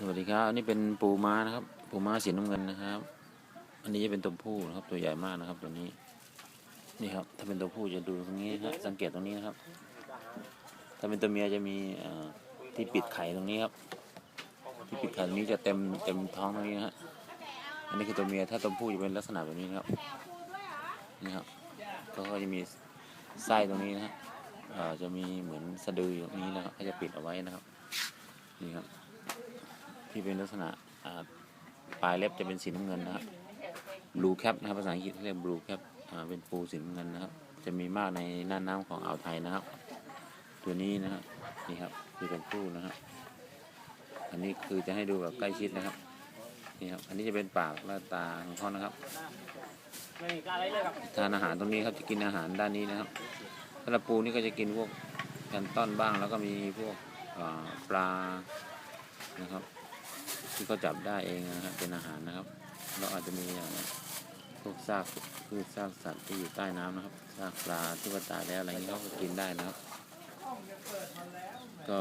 สวัสดีครับ อันนี้เป็นปูม้านะครับ ปูม้าสีน้ำเงินนะครับ อันนี้จะเป็นตัวผู้นะครับ ตัวใหญ่มากนะครับ ตัวนี้ นี่ครับ ถ้าเป็นตัวผู้จะดูตรงนี้ครับ สังเกตตรงนี้นะครับ ถ้าเป็นตัวเมียจะมีที่ปิดไข่ตรงนี้ครับ ที่ปิดไข่ตรงนี้จะเต็มเต็มท้องตรงนี้นะฮะ อันนี้คือตัวเมีย ถ้าตัวผู้จะเป็นลักษณะแบบนี้นะครับ นี่ครับ ก็จะมีไส้ตรงนี้นะฮะเอ่อจะมีเหมือนสะดืออยู่ตรงนี้นะครับก็จะปิดเอาไว้นะครับ นี่ครับ ที่เป็นลักษณะปลายเล็บจะเป็นสีน้ำเงินนะครับ blue cap นะครับภาษาอังกฤษเรียก blue cap อ่าเป็นปูสีน้ำเงินนะครับ จะมีมากในน่านน้ำของอ่าวไทยนะครับ ตัวนี้นะครับนี่ครับคือเป็นผู้นะครับอันนี้คือจะให้ดูแบบใกล้ชิดนะครับนี่ครับอันนี้จะเป็นปากและตาของเขานะครับทานอาหารตรงนี้ครับจะกินอาหารด้านนี้นะครับสำหรับปูนี่ก็จะกินพวกแพนต้อนบ้างแล้วก็มีพวกปลานะครับ ที่เขาจับได้เองนะครับเป็นอาหารนะครับแล้วอาจจะมีอ่าพวกซากพืชซากสัตว์ที่อยู่ใต้น้ำนะครับซากปลาที่ว่าตายแล้วอะไรอย่างนี้เขาก็กินได้นะครับ ก็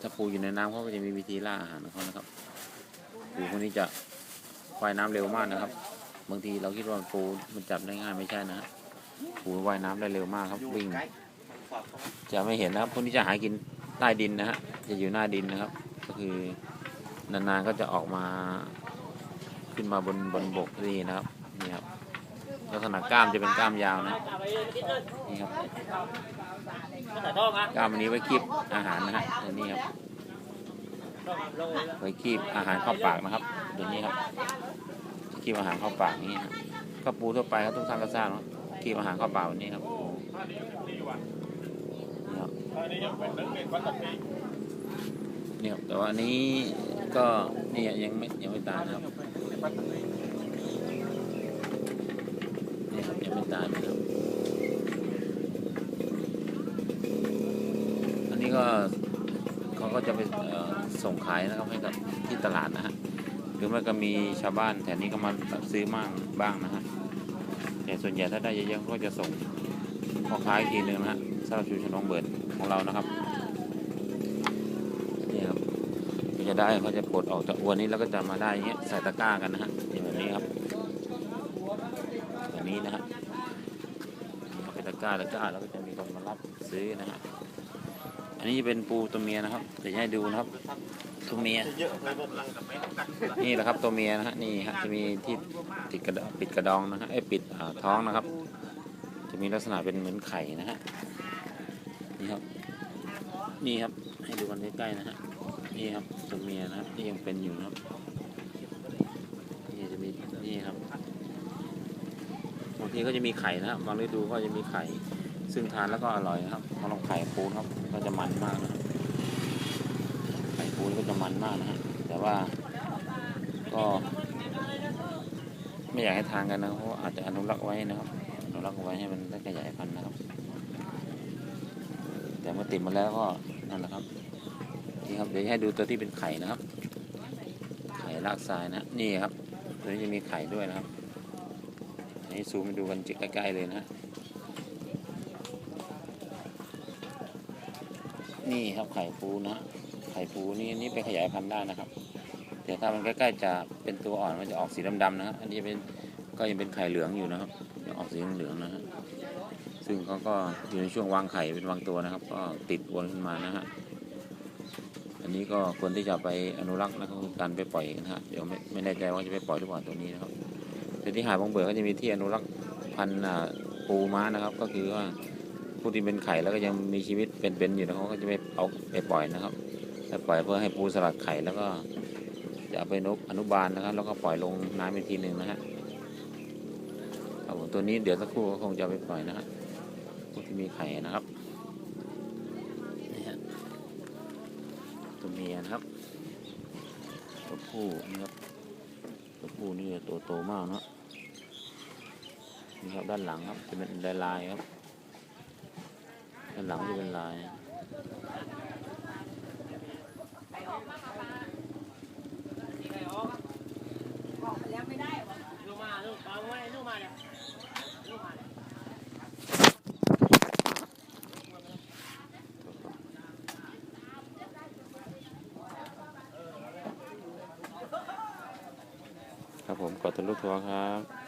ถ้าปูอยู่ในน้ำเขาก็จะมีวิธีล่าอาหารของเขานะครับปูพวกนี้จะว่ายน้ำเร็วมากนะครับ บางทีเราคิดว่าปูมันจับได้ง่ายไม่ใช่นะปูว่ายน้ำได้เร็วมากครับวิ่งจะไม่เห็นนะครับพวกนี้จะหากินใต้ดินนะฮะจะอยู่หน้าดินนะครับ ก็คือ นานๆก็จะออกมาขึ้นมาบนบนบกนี่นะครับนี่ครับลักษณะกล้ามจะเป็นกล้ามยาวนะนี่ครับกล้ามอันนี้ไว้คีบอาหารนะฮะตัวนี้ครับไว้คีบอาหารเข้าปากนะครับตัวนี้ครับคีบอาหารเข้าปากนี่ครับก็ปูทั่วไปครับทุกท่านก็ทราบเนอะคีบอาหารเข้าปากนี้ครับนี่ครับนี่ครับแต่ว่าอัน ก็นี่ยังไม่ยังไม่ตายนะครับนี่ครับยังไม่ตายนะครับอันนี้ก็เขาก็จะไปส่งขายนะครับให้กับที่ตลาดนะฮะหรือไม่ก็มีชาวบ้านแถวนี้ก็มาซื้อมั่งบ้างนะฮะแต่ส่วนใหญ่ถ้าได้เยอะๆก็จะส่งพ่อค้าอีกทีหนึงนะฮะสำหรับชุมชนงเบิร์ดของเรานะครับ นี่ครับก็ จะได้เขาจะปลดออกจากอวนนี้แล้วก็จะมาได้เงี้ยใส่ตะกร้ากันนะฮะนี่แบบนี้ครับแบบนี้นะฮะเอาไปตะกร้าตะกร้าแล้วก็จะมีคนมารับซื้อนะฮะอันนี้เป็นปูตัวเมียนะครับเดี๋ยวให้ดูนะครับตัวเมียนี่แหละครับตัวเมียนะฮะนี่ฮะจะมีที่ติดกระดปิดกระดองนะฮะไอ้ปิดท้องนะครับ จะมีลักษณะเป็นเหมือนไข่นะฮะนี่ครับนี่ครับให้ดูกันใกล้ๆนะฮะ นี่ครับตัวเมียนะครับที่ยังเป็นอยู่นะครับนี่จะมีนี่ครับบางทีก็จะมีไข่นะครับบางฤดูก็จะมีไข่ ซึ่งทานแล้วก็อร่อยนะครับพอลองไข่ปูนะครับก็จะมันมากนะครับไข่ปูนก็จะมันมากนะฮะแต่ว่าก็ ไม่อยากให้ทานกันนะเพราะอาจจะอนุรักษ์ไว้นะครับอนุรักษ์ไว้ให้มันได้ขยายพันธุ์นะครับ แต่เมื่อติดมาแล้วก็นั่นแหละครับ นี่ครับเดี๋ยวให้ดูตัวที่เป็นไข่นะครับ ไข่ลากทรายนะ นี่ครับ ตัวนี้จะมีไข่ด้วยนะครับอันนี้ซูมไปดูกันจิกใกล้ๆเลยนะนี่ครับไข่ปูนะไข่ปูนี่นี่ไปขยายพันธุ์ได้นะครับแต่ถ้ามันใกล้ๆจะเป็นตัวอ่อนมันจะออกสีดำๆนะครับอันนี้เป็นก็ยังเป็นไข่เหลืองอยู่นะครับยังออกสีเหลืองนะฮะซึ่งเขาก็อยู่ในช่วงวางไข่เป็นวางตัวนะครับ ก็ติดวนขึ้นมานะฮะ อันนี้ก็ควรที่จะไปอนุรักษ์นะครับการไปปล่อยนะฮะเดี๋ยวไม่ไม่แน่ใจว่าจะไปปล่อยหรือเปล่าตัวนี้นะครับแต่ที่หาดบางเบิกก็จะมีที่อนุรักษ์พันธุ์อ่าปูม้านะครับ ก็คือว่าผู้ที่เป็นไข่แล้วก็ยังมีชีวิตเป็นๆอยู่นะเขาก็จะไปเอาไปปล่อยนะครับไปปล่อยเพื่อให้ปูสลัดไข่แล้วก็จะเอาไปนกอนุบาลนะครับ แล้วก็ปล่อยลงน้ำอีกทีหนึ่งนะฮะครับผมตัวนี้เดี๋ยวสักครู่ก็คงจะไปปล่อยนะฮะพวกที่มีไข่นะครับนี่ฮะ ตัวเมียนะครับ ตัวผู้นะครับ ตัวผู้นี่ตัวโตมากเนอะนี่ครับด้านหลังครับจะเป็นลายลายๆครับ ด้านหลังจะเป็นลายลูกมาลูกเอาไว้ลูกมาเนี่ยลูกมาเนี่ย ครับผมกดตุนลูกทัวร์ครับ